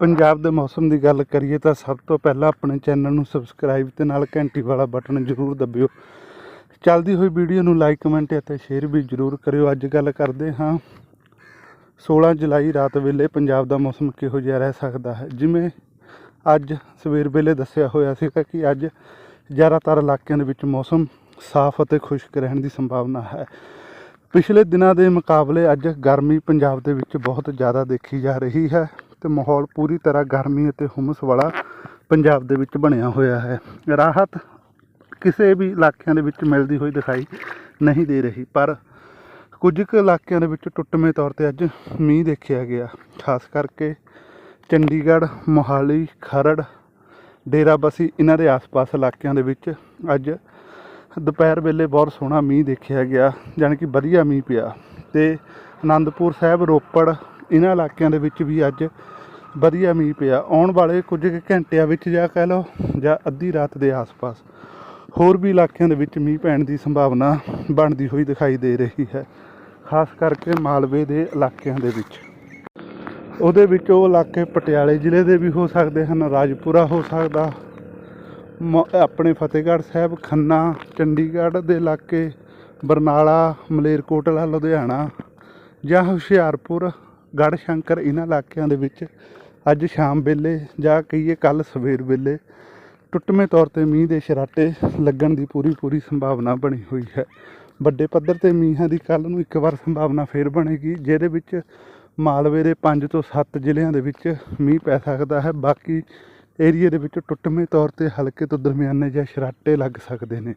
ਪੰਜਾਬ ਦੇ ਮੌਸਮ ਦੀ ਗੱਲ ਕਰੀਏ ਤਾਂ ਸਭ ਤੋਂ ਪਹਿਲਾਂ ਆਪਣੇ ਚੈਨਲ ਨੂੰ ਸਬਸਕ੍ਰਾਈਬ ਤੇ ਨਾਲ ਘੰਟੀ ਵਾਲਾ ਬਟਨ ਜ਼ਰੂਰ ਦਬਿਓ। ਚੱਲਦੀ ਹੋਈ ਵੀਡੀਓ ਨੂੰ ਲਾਈਕ ਕਮੈਂਟ ਅਤੇ ਸ਼ੇਅਰ ਵੀ ਜ਼ਰੂਰ ਕਰਿਓ। ਅੱਜ ਗੱਲ ਕਰਦੇ ਹਾਂ। 16 ਜੁਲਾਈ ਰਾਤ ਵੇਲੇ ਪੰਜਾਬ ਦਾ ਮੌਸਮ ਕਿਹੋ ਜਿਹਾ ਰਹਿ ਸਕਦਾ ਹੈ? ਜਿਵੇਂ ਅੱਜ ਸਵੇਰ ਵੇਲੇ ਦੱਸਿਆ ਹੋਇਆ ਸੀਗਾ ਕਿ ਅੱਜ ਜ਼ਿਆਦਾਤਰ ਇਲਾਕਿਆਂ ਦੇ ਵਿੱਚ ਮੌਸਮ ਸਾਫ਼ ਅਤੇ ਖੁਸ਼ਕ ਰਹਿਣ ਦੀ ਸੰਭਾਵਨਾ ਹੈ। ਪਿਛਲੇ ਦਿਨਾਂ ਦੇ ਮੁਕਾਬਲੇ ਅੱਜ ਗਰਮੀ ਪੰਜਾਬ ਦੇ ਵਿੱਚ ਬਹੁਤ ਜ਼ਿਆਦਾ ਦੇਖੀ ਜਾ ਰਹੀ ਹੈ। ਤੇ ਮਾਹੌਲ ਪੂਰੀ ਤਰ੍ਹਾਂ ਗਰਮੀ ਅਤੇ ਹੁਮਸ ਵਾਲਾ ਪੰਜਾਬ ਦੇ ਵਿੱਚ ਬਣਿਆ ਹੋਇਆ ਹੈ। ਰਾਹਤ ਕਿਸੇ ਵੀ ਇਲਾਕਿਆਂ ਦੇ ਵਿੱਚ ਮਿਲਦੀ ਹੋਈ ਦਿਖਾਈ ਨਹੀਂ ਦੇ ਰਹੀ, ਪਰ ਕੁਝ ਕੁ ਇਲਾਕਿਆਂ ਦੇ ਵਿੱਚ ਟੁੱਟਵੇਂ ਤੌਰ ਤੇ ਅੱਜ ਮੀਂਹ ਦੇਖਿਆ ਗਿਆ। ਖਾਸ ਕਰਕੇ ਚੰਡੀਗੜ੍ਹ, ਮੋਹਾਲੀ, ਖਰੜ, ਡੇਰਾਬੱਸੀ, ਇਹਨਾਂ ਦੇ ਆਸ-ਪਾਸ ਇਲਾਕਿਆਂ ਦੇ ਵਿੱਚ ਅੱਜ ਦੁਪਹਿਰ ਵੇਲੇ ਬਹੁਤ ਸੋਹਣਾ ਮੀਂਹ ਦੇਖਿਆ ਗਿਆ, ਜਾਣੀ ਕਿ ਵਧੀਆ ਮੀਂਹ ਪਿਆ। ਤੇ ਆਨੰਦਪੁਰ ਸਾਹਿਬ, ਰੋਪੜ ਇਹਨਾਂ ਇਲਾਕਿਆਂ ਦੇ ਵਿੱਚ ਵੀ ਅੱਜ ਵਧੀਆ ਮੀਂਹ ਪਿਆ। ਆਉਣ ਵਾਲੇ ਕੁਝ ਕੁ ਘੰਟਿਆਂ ਵਿੱਚ ਜਾਂ ਕਹਿ ਲਓ ਜਾਂ ਅੱਧੀ ਰਾਤ ਦੇ ਆਸ-ਪਾਸ ਹੋਰ ਵੀ ਇਲਾਕਿਆਂ ਦੇ ਵਿੱਚ ਮੀਂਹ ਪੈਣ ਦੀ ਸੰਭਾਵਨਾ ਬਣਦੀ ਹੋਈ ਦਿਖਾਈ ਦੇ ਰਹੀ ਹੈ, ਖਾਸ ਕਰਕੇ ਮਾਲਵੇ ਦੇ ਇਲਾਕਿਆਂ ਦੇ ਵਿੱਚ। ਉਹਦੇ ਵਿੱਚ ਉਹ ਇਲਾਕੇ ਪਟਿਆਲੇ ਜ਼ਿਲ੍ਹੇ ਦੇ ਵੀ ਹੋ ਸਕਦੇ ਹਨ, ਰਾਜਪੁਰਾ ਹੋ ਸਕਦਾ, ਮ- ਆਪਣੇ ਫਤਿਹਗੜ੍ਹ ਸਾਹਿਬ, ਖੰਨਾ, ਚੰਡੀਗੜ੍ਹ ਦੇ ਇਲਾਕੇ, ਬਰਨਾਲਾ, ਮਲੇਰਕੋਟਲਾ, ਲੁਧਿਆਣਾ ਜਾਂ ਹੁਸ਼ਿਆਰਪੁਰ ਗੜ੍ਹ ਸ਼ੰਕਰ ਇਹਨਾਂ ਇਲਾਕਿਆਂ ਦੇ ਵਿੱਚ ਅੱਜ ਸ਼ਾਮ ਵੇਲੇ ਜਾਂ ਕਹੀਏ ਕੱਲ ਸਵੇਰ ਵੇਲੇ ਟੁੱਟਵੇਂ ਤੌਰ ਤੇ ਮੀਂਹ ਦੇ ਸ਼ਰਾਟੇ ਲੱਗਣ ਦੀ ਪੂਰੀ ਪੂਰੀ ਸੰਭਾਵਨਾ ਬਣੀ ਹੋਈ ਹੈ। ਵੱਡੇ ਪੱਧਰ ਤੇ ਮੀਂਹਾਂ ਦੀ ਕੱਲ ਨੂੰ ਇੱਕ ਵਾਰ ਸੰਭਾਵਨਾ ਫੇਰ ਬਣੇਗੀ, ਜਿਹਦੇ ਵਿੱਚ ਮਾਲਵੇ ਦੇ 5 ਤੋਂ 7 ਜ਼ਿਲ੍ਹਿਆਂ ਦੇ ਵਿੱਚ ਮੀਂਹ ਪੈ ਸਕਦਾ ਹੈ। ਬਾਕੀ ਏਰੀਏ ਦੇ ਵਿੱਚ ਟੁੱਟਵੇਂ ਤੌਰ ਤੇ ਹਲਕੇ ਤੋਂ ਦਰਮਿਆਨੇ ਜਾਂ ਸ਼ਰਾਟੇ ਲੱਗ ਸਕਦੇ ਨੇ।